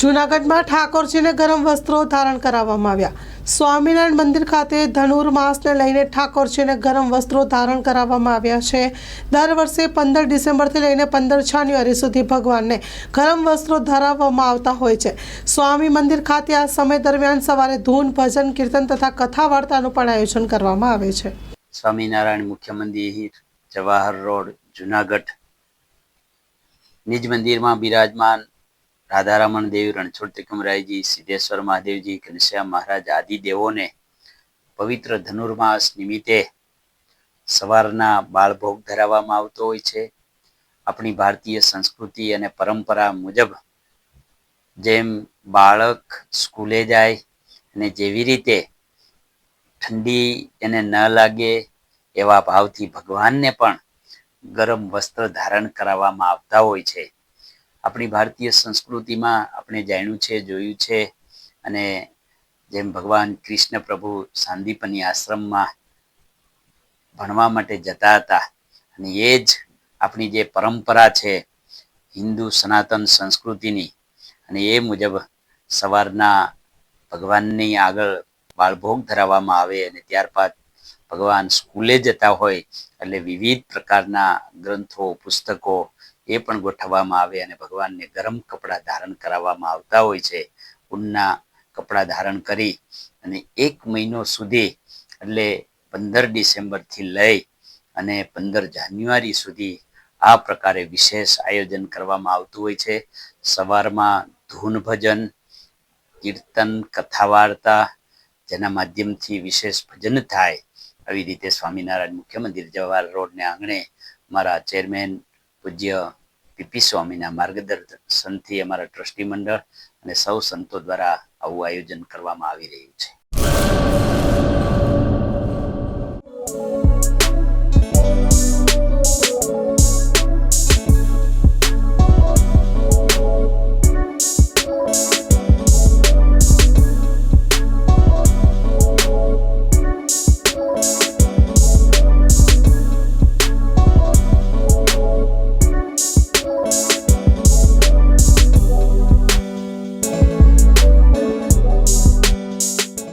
જૂનાગઢમાં ઠાકોરજીને ગરમ વસ્ત્રો ધારણ કરાવવામાં આવ્યા. સ્વામિનારાયણ મંદિર ખાતે ધનુર માસને લઈને ઠાકોરજીને ગરમ વસ્ત્રો ધારણ કરાવવામાં આવ્યા છે. દર વર્ષે પંદર ડિસેમ્બરથી લઈને પંદર જાન્યુઆરી સુધી ભગવાનને ગરમ વસ્ત્રો ધરાવવામાં આવતા હોય છે. સ્વામી મંદિર ખાતે આ સમય દરમિયાન સવારે ધૂન, ભજન, કીર્તન તથા કથા વાર્તાનું પણ આયોજન કરવામાં આવે છે. સ્વામિનારાયણ મુખ્ય મંદિર જવાહર રોડ, જુનાગઢ. નિજ મંદિરમાં બિરાજમાન રાધારમણ દેવ, રણછોડ ત્રિકમરાયજી સિદ્ધેશ્વર મહાદેવજી, ઘનશ્યામ મહારાજ આદિ દેવોને પવિત્ર ધનુર્માસ નિમિત્તે સવારના બાળભોગ ધરાવવામાં આવતો હોય છે. આપણી ભારતીય સંસ્કૃતિ અને પરંપરા મુજબ જેમ બાળક સ્કૂલે જાય અને જેવી રીતે ઠંડી એને ન લાગે એવા ભાવથી ભગવાનને પણ ગરમ વસ્ત્ર ધારણ કરાવવામાં આવતા હોય છે. આપણી ભારતીય સંસ્કૃતિમાં આપણે જાણ્યું છે, જોયું છે અને જેમ ભગવાન કૃષ્ણ પ્રભુ સાંદીપની આશ્રમમાં ભણવા માટે જતા હતા અને એ જ આપણી જે પરંપરા છે હિન્દુ સનાતન સંસ્કૃતિની અને એ મુજબ સવારના ભગવાનની આગળ બાળભોગ ધરાવવામાં આવે અને ત્યારબાદ ભગવાન સ્કૂલે જતા હોય એટલે વિવિધ પ્રકારના ગ્રંથો, પુસ્તકો એ પણ ગોઠવવામાં આવે અને ભગવાનને ગરમ કપડાં ધારણ કરાવવામાં આવતા હોય છે. ઊનના કપડાં ધારણ કરી અને એક મહિનો સુધી, એટલે પંદર ડિસેમ્બરથી લઈ અને પંદર જાન્યુઆરી સુધી આ પ્રકારે વિશેષ આયોજન કરવામાં આવતું હોય છે. સવારમાં ધૂન ભજન, કીર્તન કથા વાર્તા જેના માધ્યમથી વિશેષ ભજન થાય. આવી રીતે સ્વામિનારાયણ મુખ્ય મંદિર જવાહર રોડને આંગણે મારા ચેરમેન પૂજ્ય પીપી સ્વામીના માર્ગદર્શનથી અમારા ટ્રસ્ટી મંડળ અને સૌ સંતો દ્વારા આવું આયોજન કરવામાં આવી રહ્યું છે.